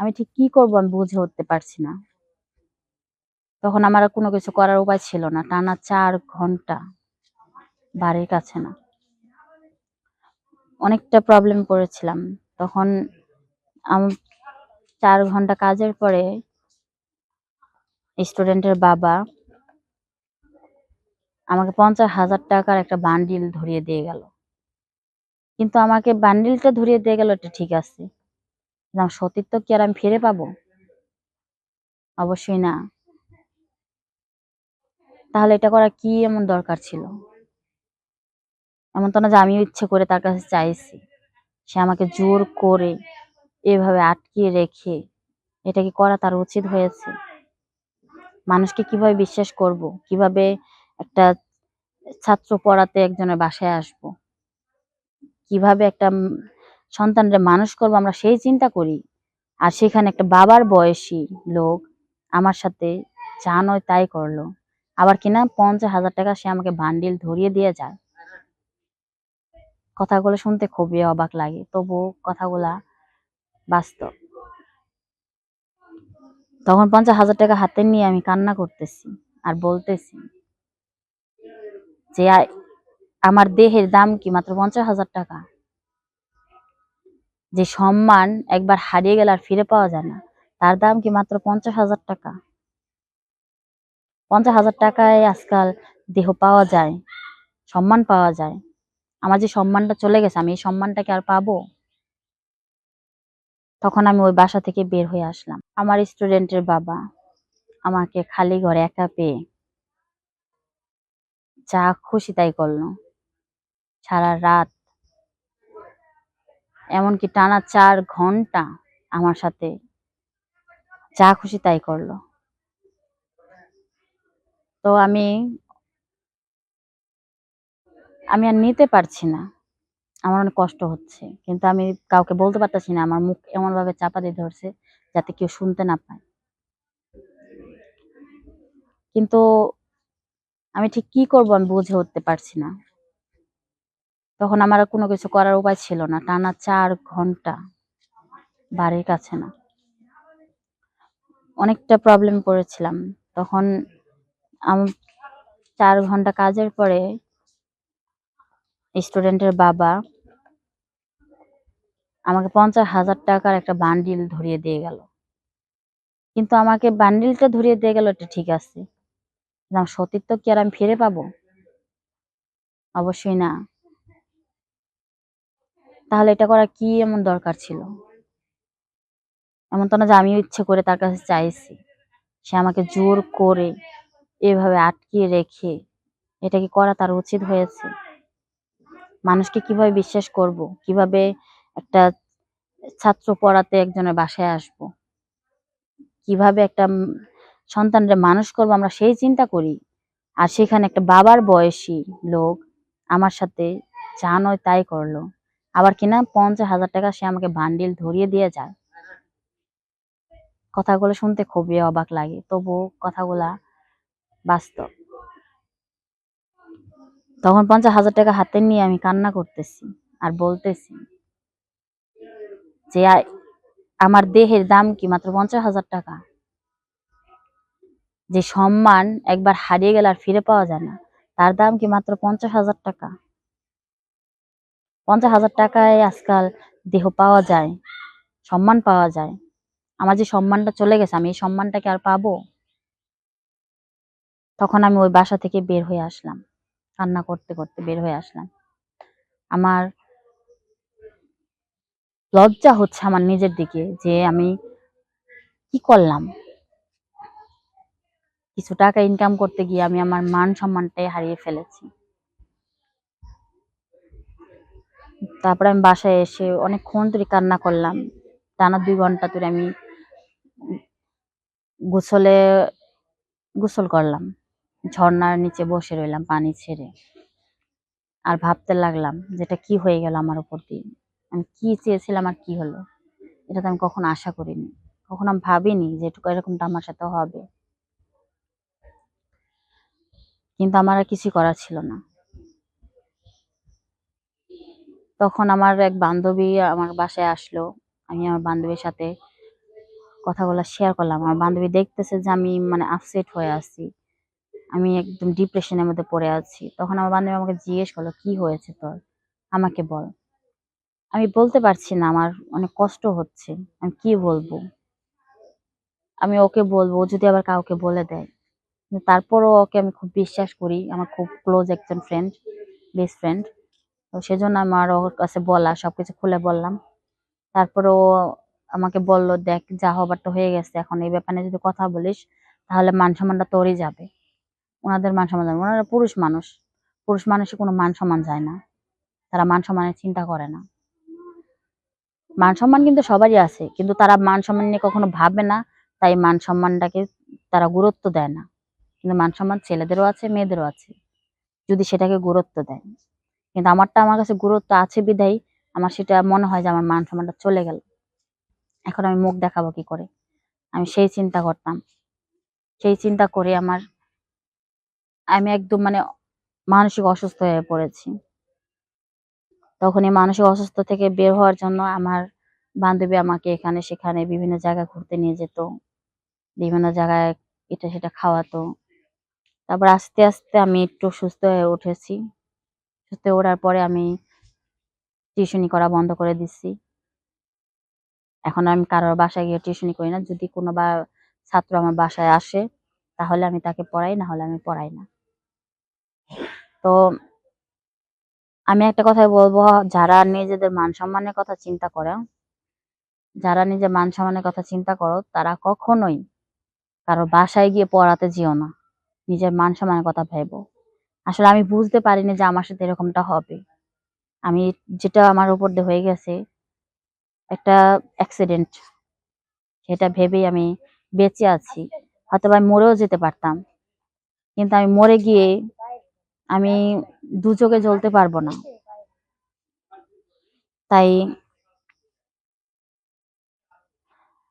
আমি ঠিক কি করব আমি বুঝে উঠতে পারছি না। তখন আমার কোনো কিছু করার উপায় ছিল না। টানা চার ঘণ্টা বাড়ির কাছে না। অনেকটা প্রবলেম পড়েছিলাম তখন আম- চার ঘণ্টা কাজের পরে স্টুডেন্টের বাবা আমাকে পঞ্চাশ হাজার টাকার একটা বান্ডিল ধরিয়ে দিয়ে গেল। কিন্তু আমাকে বান্ডিলটা ধরিয়ে দিয়ে গেল, এটা ঠিক আছে। আমার সতীর্থ কি আর আমি ফিরে পাবো? অবশ্যই না। তাহলে এটা করা কি এমন দরকার ছিল? এমন তো না যে আমিও ইচ্ছে করে তার কাছে চাইছি। সে আমাকে জোর করে এভাবে আটকিয়ে রেখে এটা কি করা তার উচিত হয়েছে? মানুষকে কীভাবে বিশ্বাস করব? কীভাবে একটা ছাত্র পড়াতে একজনের বাসায় আসব? কীভাবে একটা সন্তানরে মানুষ করব, আমরা সেই চিন্তা করি। আর সেখানে একটা বাবার বয়সী লোক আমার সাথে যা নয় তাই করল। আবার কিনা পঞ্চাশ হাজার টাকা সে আমাকে বান্ডিল ধরিয়ে দিয়ে যায়। কথাগুলো শুনতে খুবই অবাক লাগে, তবু কথাগুলা বাস্তব। তখন পঞ্চাশ হাজার টাকা হাতে নিয়ে আমি কান্না করতেছি আর বলতেছি যে আমার দেহের দাম কি মাত্র পঞ্চাশ হাজার টাকা? যে সম্মান একবার হারিয়ে গেলে আর ফিরে পাওয়া যায় না। তার দাম কি মাত্র পঞ্চাশ হাজার টাকা? পঞ্চাশ হাজার টাকায় আজকাল দেহ পাওয়া যায়, সম্মান পাওয়া যায়। আমার যে সম্মানটা চলে গেছে, আমি এই সম্মানটা কি আর পাবো? তখন আমি ওই বাসা থেকে বের হয়ে আসলাম। আমার স্টুডেন্টের বাবা আমাকে খালি ঘরে একা পেয়ে যা খুশি তাই করল। সারা রাত এমনকি টানা চার ঘণ্টা আমার সাথে যা খুশি তাই করল। তো আমি আমি আর নিতে পারছি না। আমার অনেক কষ্ট হচ্ছে। কিন্তু আমি কাউকে বলতে পারতেছি না, আমার মুখ এমন ভাবে চাপা দিয়ে ধরছে যাতে কেউ শুনতে না পায়। কিন্তু আমি ঠিক কি করব আমি বুঝে উঠতে পারছি না। তখন আমার কোনো কিছু করার উপায় ছিল না। টানা চার ঘণ্টা বাড়ির কাছে না। অনেকটা প্রবলেম পড়েছিলাম তখন আম- চার ঘণ্টা কাজের পরে স্টুডেন্টের বাবা আমাকে পঞ্চাশ হাজার টাকার একটা বান্ডিল ধরিয়ে দিয়ে গেল। কিন্তু আমাকে বান্ডিলটা ধরিয়ে দিয়ে গেল এটা ঠিক আছে। সতীর্থ কি আর আমি ফিরে পাবো? অবশ্যই না। তাহলে এটা করা কি এমন দরকার ছিল? এমন তো না যে আমিও ইচ্ছে করে তার কাছে চাইছি। সে আমাকে জোর করে এভাবে আটকিয়ে রেখে এটা কি করা তার উচিত হয়েছে? মানুষকে কীভাবে বিশ্বাস করব? কীভাবে একটা ছাত্র পড়াতে একজনের বাসায় আসব? কীভাবে একটা সন্তানরে মানুষ করব? আমরা সেই চিন্তা করি। আর সেখানে একটা বাবার বয়সী লোক আমার সাথে যা তাই করল। আবার কিনা পঞ্চাশ হাজার টাকা সে আমাকে বান্ডিল ধরিয়ে দিয়ে যায়। কথাগুলো শুনতে খুবই অবাক লাগে তবু কথাগুলা বাস্তব। তখন পঞ্চাশ হাজার টাকা হাতে নিয়ে আমি কান্না করতেছি আর বলতেছি যে আমার দেহের দাম কি মাত্র পঞ্চাশ হাজার টাকা? যে সম্মান একবার হারিয়ে গেলে আর ফিরে পাওয়া যায় না, তার দাম কি মাত্র পঞ্চাশ হাজার টাকা? পঞ্চাশ হাজার টাকায় আজকাল দেহ পাওয়া যায়, সম্মান পাওয়া যায়। আমার যে সম্মানটা চলে গেছে, আমি এই সম্মানটা কি আর পাবো? তখন আমি ওই বাসা থেকে বের হয়ে আসলাম, কান্না করতে করতে বের হয়ে আসলাম। আমার লজ্জা হচ্ছে আমার নিজের দিকে যে আমি কি করলাম? কিছু টাকা ইনকাম করতে গিয়ে আমি আমার মান সম্মানটাই হারিয়ে ফেলেছি। তারপরে আমি বাসায় এসে অনেকক্ষণ ধরে কান্না করলাম। টানা দুই ঘণ্টা ধরে আমি গোসলে, গোসল করলাম। ঝর্ণার নিচে বসে রইলাম পানি ছেড়ে। আর ভাবতে লাগলাম যেটা কি হয়ে গেল আমার উপর দিয়ে? আমি কি চেয়েছিলাম আর কি হলো? এটা তো আমি কখনো আশা করিনি। কখনো আমি ভাবিনি যে এটুকু, এরকমটা আমার সাথে হবে। কিন্তু আমার আর কিছু করার ছিল না। তখন আমার এক বান্ধবী আমার বাসায় আসলো। আমি আমার বান্ধবীর সাথে কথা কথাগুলো শেয়ার করলাম। আমার বান্ধবী দেখতেছে যে আমি মানে আপসেট হয়ে আছি। আমি একদম ডিপ্রেশনের মধ্যে পড়ে আছি। তখন আমার বান্ধবী আমাকে জিজ্ঞেস করল, কি হয়েছে তোর? আমাকে বল। আমি বলতে পারছি না, আমার অনেক কষ্ট হচ্ছে। আমি কি বলব? আমি ওকে বলব যদি আবার কাউকে বলে দেয়। তারপরও ওকে আমি খুব বিশ্বাস করি। আমার খুব ক্লোজ একজন ফ্রেন্ড বেস্ট ফ্রেন্ড তো সেজন্য আমার ওর কাছে বলা, সবকিছু খুলে বললাম। তারপরে ও আমাকে বলল, দেখ, যা হবার তো হয়ে গেছে। এখন এই ব্যাপারে যদি কথা বলিস, তাহলে মান সম্মানটা তোরই যাবে। ওনাদের মান সম্মান যাবে ওনারা পুরুষ মানুষ। পুরুষ মানুষের কোনো মান সম্মান যায় না। তারা মান সম্মানের চিন্তা করে না। মান সম্মান কিন্তু সবারই আছে, কিন্তু তারা মান সম্মান নিয়ে কখনো ভাবে না। তাই মান সম্মানটাকে তারা গুরুত্ব দেয় না। কিন্তু মান সম্মান ছেলেদেরও আছে, মেয়েদেরও আছে। যদি সেটাকে গুরুত্ব দেয়। কিন্তু আমারটা আমার কাছে গুরুত্ব আছে বিধায় আমার সেটা মনে হয় যে আমার মান সম্মানটা চলে গেল। এখন আমি মুখ দেখাবো কি করে? আমি সেই চিন্তা করতাম। সেই চিন্তা করে আমার, আমি একদম মানে মানসিক অসুস্থ হয়ে পড়েছি। তখন এই মানসিক অসুস্থ থেকে বের হওয়ার জন্য আমার বান্ধবী আমাকে এখানে, সেখানে বিভিন্ন জায়গায় ঘুরতে নিয়ে যেত। বিভিন্ন জায়গায় এটা সেটা খাওয়াতো। তারপর আস্তে আস্তে আমি একটু সুস্থ হয়ে উঠেছি। সুস্থ হয়ে ওঠার পরে আমি টিউশনি করা বন্ধ করে দিচ্ছি এখন আমি কারোর বাসায় গিয়ে টিউশনি করি না। যদি কোনো বা ছাত্র আমার বাসায় আসে, তাহলে আমি তাকে পড়াই, না হলে আমি পড়াই না। তো আমি একটা কথাই বলব, যারা নিজেদের মান সম্মানের কথা চিন্তা করে, যারা নিজের মান সম্মানের কথা চিন্তা করো, তারা কখনোই কারও বাসায় গিয়ে পড়াতে যেও না। নিজের মান সম্মানের কথা ভেবো। আসলে আমি বুঝতে পারিনি যে আমার সাথে এরকমটা হবে। আমি যেটা আমার উপর দিয়ে হয়ে গেছে, একটা অ্যাক্সিডেন্ট সেটা ভেবেই আমি বেঁচে আছি। হয়তো আমি মরেও যেতে পারতাম, কিন্তু আমি মরে গিয়ে আমি দু চোখে জ্বলতে পারব না। তাই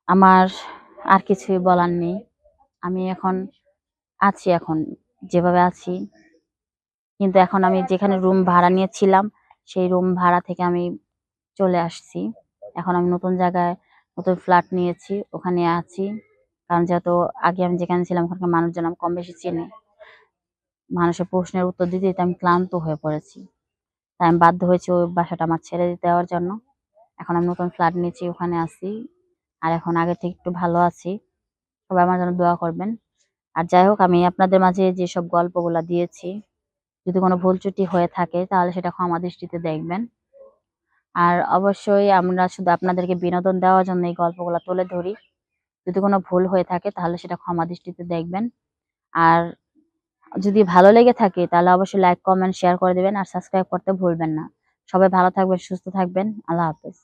আমার আর কিছুই বলার নেই। আমি এখন আছি, এখন যেভাবে আছি কিন্তু এখন আমি যেখানে রুম ভাড়া নিয়েছিলাম, সেই রুম ভাড়া থেকে আমি চলে আসছি। এখন আমি নতুন জায়গায় নতুন ফ্ল্যাট নিয়েছি, ওখানে আছি। কারণ যেহেতু আগে আমি যেখানে ছিলাম, ওখানকার মানুষজন আমি কম বেশি চিনি। মানুষের প্রশ্নের উত্তর দিতে দিতে আমি ক্লান্ত হয়ে পড়েছি। তাই আমি বাধ্য হয়েছি ওই বাসাটা আমার ছেড়ে দেওয়ার জন্য। এখন আমি নতুন ফ্ল্যাট নিয়েছি, ওখানে আছি। আর এখন আগে থেকে একটু ভালো আছি। সবাই আমার জন্য দোয়া করবেন। আর যাই হোক, আমি আপনাদের মাঝে যেসব গল্পগুলা দিয়েছি যদি কোনো ভুল ত্রুটি হয়ে থাকে, তাহলে সেটা ক্ষমা দৃষ্টিতে দেখবেন। আর অবশ্যই আমরা শুধু আপনাদেরকে বিনোদন দেওয়ার জন্য এই গল্পগুলো তুলে ধরি। যদি কোনো ভুল হয়ে থাকে, তাহলে সেটা ক্ষমা দৃষ্টিতে দেখবেন। আর যদি ভালো লেগে থাকে, তাহলে অবশ্যই লাইক কমেন্ট শেয়ার করে দেবেন। আর সাবস্ক্রাইব করতে ভুলবেন না। সবাই ভালো থাকবেন, সুস্থ থাকবেন। আল্লাহ হাফেজ।